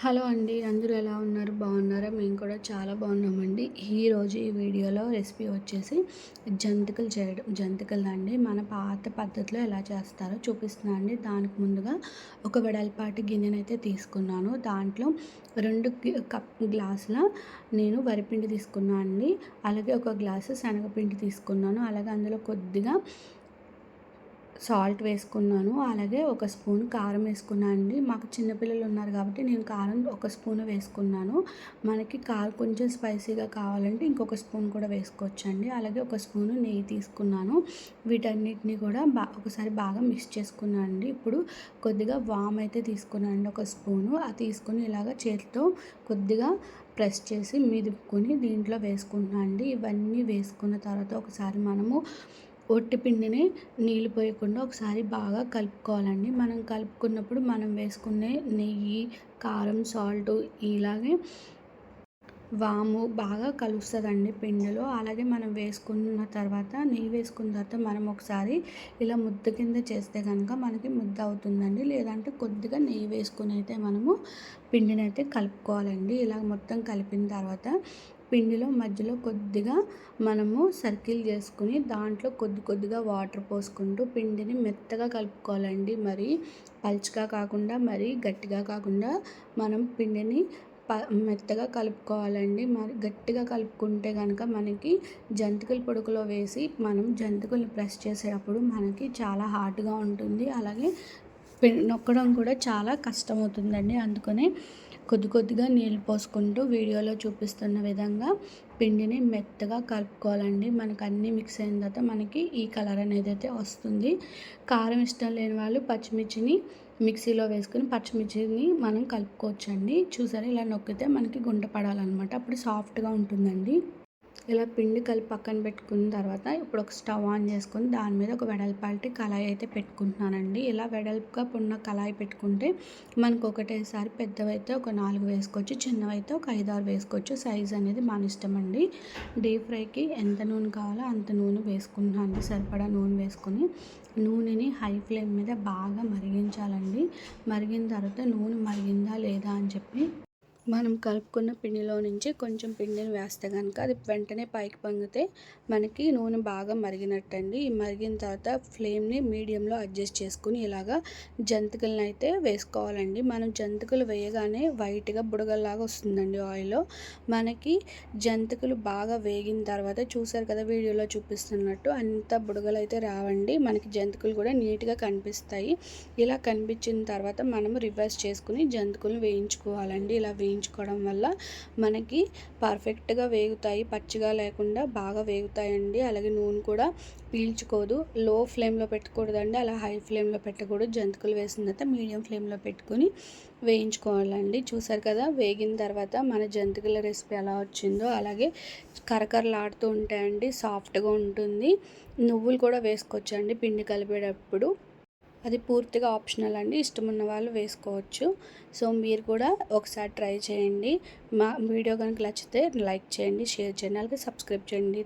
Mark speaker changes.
Speaker 1: Hello అండి అందరూ ఎలా ఉన్నారు? బాగున్నారా? మేము కూడా చాలా బాగున్నామండి. ఈరోజు ఈ వీడియోలో రెసిపీ వచ్చేసి జంతికలు చేయడం జంతికలు అండి. మన పాత పద్ధతిలో ఎలా చేస్తారో చూపిస్తున్నాను అండి. దానికి ముందుగా ఒక వెడల్పాటి గిన్నెనైతే తీసుకున్నాను. దాంట్లో రెండు కప్ గ్లాసుల నేను వరిపిండి తీసుకున్నాను అండి. అలాగే ఒక గ్లాసు శనగపిండి తీసుకున్నాను. అలాగే అందులో కొద్దిగా సాల్ట్ వేసుకున్నాను. అలాగే ఒక స్పూన్ కారం వేసుకున్నాను అండి. మాకు చిన్నపిల్లలు ఉన్నారు కాబట్టి నేను కారం ఒక స్పూన్ వేసుకున్నాను. మనకి కారం కొంచెం స్పైసీగా కావాలంటే ఇంకొక స్పూన్ కూడా వేసుకోవచ్చండి. అలాగే ఒక స్పూన్ నెయ్యి తీసుకున్నాను. వీటన్నిటిని కూడా బా ఒకసారి బాగా మిక్స్ చేసుకున్నాను అండి. ఇప్పుడు కొద్దిగా వామ్ అయితే తీసుకున్నాను ఒక స్పూను. అది తీసుకుని ఇలాగ చేతితో కొద్దిగా ప్రెస్ చేసి మిదుపుకొని దీంట్లో వేసుకుంటున్నాను అండి. ఇవన్నీ వేసుకున్న తర్వాత ఒకసారి మనము ఒట్టి పిండిని నీళ్ళు పోయకుండా ఒకసారి బాగా కలుపుకోవాలండి. మనం కలుపుకున్నప్పుడు మనం వేసుకునే నెయ్యి కారం సాల్ట్ ఇలాగే వాము బాగా కలుస్తుందండి పిండిలో. అలాగే మనం వేసుకున్న తర్వాత నెయ్యి వేసుకున్న తర్వాత మనం ఒకసారి ఇలా ముద్ద కింద చేస్తే కనుక మనకి ముద్ద అవుతుందండి. లేదంటే కొద్దిగా నెయ్యి వేసుకుని అయితే మనము పిండిని అయితే కలుపుకోవాలండి. ఇలా మొత్తం కలిపిన తర్వాత పిండిలో మధ్యలో కొద్దిగా మనము సర్కిల్ చేసుకుని దాంట్లో కొద్ది కొద్దిగా వాటర్ పోసుకుంటూ పిండిని మెత్తగా కలుపుకోవాలండి. మరి పల్చగా కాకుండా మరి గట్టిగా కాకుండా మనం పిండిని ప మెత్తగా కలుపుకోవాలండి. మరి గట్టిగా కలుపుకుంటే కనుక మనకి జంతికల పొడుకులో వేసి మనం జంతికలు ప్రెస్ చేసేటప్పుడు మనకి చాలా హార్డ్గా ఉంటుంది. అలాగే నొక్కడం కూడా చాలా కష్టమవుతుందండి. అందుకనే కొద్ది కొద్దిగా నీళ్ళు పోసుకుంటూ వీడియోలో చూపిస్తున్న విధంగా పిండిని మెత్తగా కలుపుకోవాలండి. మనకు అన్నీ మిక్స్ అయిన తర్వాత మనకి ఈ కలర్ అనేది అయితే వస్తుంది. కారం ఇష్టం లేని వాళ్ళు పచ్చిమిర్చిని మిక్సీలో వేసుకుని పచ్చిమిర్చిని మనం కలుపుకోవచ్చండి. చూసారా ఇలా నొక్కితే మనకి గుంట పడాలన్నమాట. అప్పుడు సాఫ్ట్గా ఉంటుందండి. ఇలా పిండి కలిపి పక్కన పెట్టుకున్న తర్వాత ఇప్పుడు ఒక స్టవ్ ఆన్ చేసుకొని దాని మీద ఒక వెడల్పాటి కళాయి అయితే పెట్టుకుంటున్నానండి. ఇలా వెడల్పుగా ఉన్న కళాయి పెట్టుకుంటే మనకు ఒకటేసారి పెద్దవైతే ఒక నాలుగు వేసుకోవచ్చు చిన్నవైతే ఒక ఐదు ఆరు వేసుకోవచ్చు. సైజ్ అనేది మన ఇష్టం అండి డీప్ ఫ్రైకి ఎంత నూనె కావాలో అంత నూనె వేసుకుంటున్నాను సరిపడా నూనె వేసుకొని నూనెని హై ఫ్లేమ్ మీద బాగా మరిగించాలండి. మరిగిన తర్వాత నూనె మరిగిందా లేదా అని చెప్పి మనం కలుపుకున్న పిండిలో నుంచి కొంచెం పిండిని వేస్తే కనుక అది వెంటనే పైకి పొంగితే మనకి నూనె బాగా మరిగినట్టండి. అండి మరిగిన తర్వాత ఫ్లేమ్ని మీడియంలో అడ్జస్ట్ చేసుకుని ఇలాగా జంతికలను అయితే వేసుకోవాలండి. మనం జంతికలు వేయగానే వైట్గా బుడగల్లాగా వస్తుందండి ఆయిల్లో. మనకి జంతికలు బాగా వేగిన తర్వాత చూసారు కదా వీడియోలో చూపిస్తున్నట్టు అంత బుడగలు అయితే రావండి. మనకి జంతికలు కూడా నీట్గా కనిపిస్తాయి. ఇలా కనిపించిన తర్వాత మనం రివర్స్ చేసుకుని జంతికలు వేయించుకోవాలండి. ఇలా వేయి వేయించుకోవడం వల్ల మనకి పర్ఫెక్ట్గా వేగుతాయి పచ్చిగా లేకుండా బాగా వేగుతాయండి. అలాగే నూనె కూడా పీల్చుకోదు. లో ఫ్లేమ్లో పెట్టకూడదండి. అలా హై ఫ్లేమ్లో పెట్టకూడదు. జంతికలు వేసిన తర్వాత మీడియం ఫ్లేమ్లో పెట్టుకొని వేయించుకోవాలండి. చూసారు కదా వేగిన తర్వాత మన జంతికల రెసిపీ ఎలా వచ్చిందో అలాగే కరకరలాడుతూ ఉంటాయండి. సాఫ్ట్గా ఉంటుంది. నువ్వులు కూడా వేసుకోవచ్చండి పిండి కలిపేటప్పుడు. అది పూర్తిగా ఆప్షనల్ అండి. ఇష్టం ఉన్న వాళ్ళు వేసుకోవచ్చు. సో మీరు కూడా ఒకసారి ట్రై చేయండి. మా వీడియో కనుక నచ్చితే లైక్ చేయండి షేర్ చేయండి అలాగే సబ్స్క్రైబ్ చేయండి.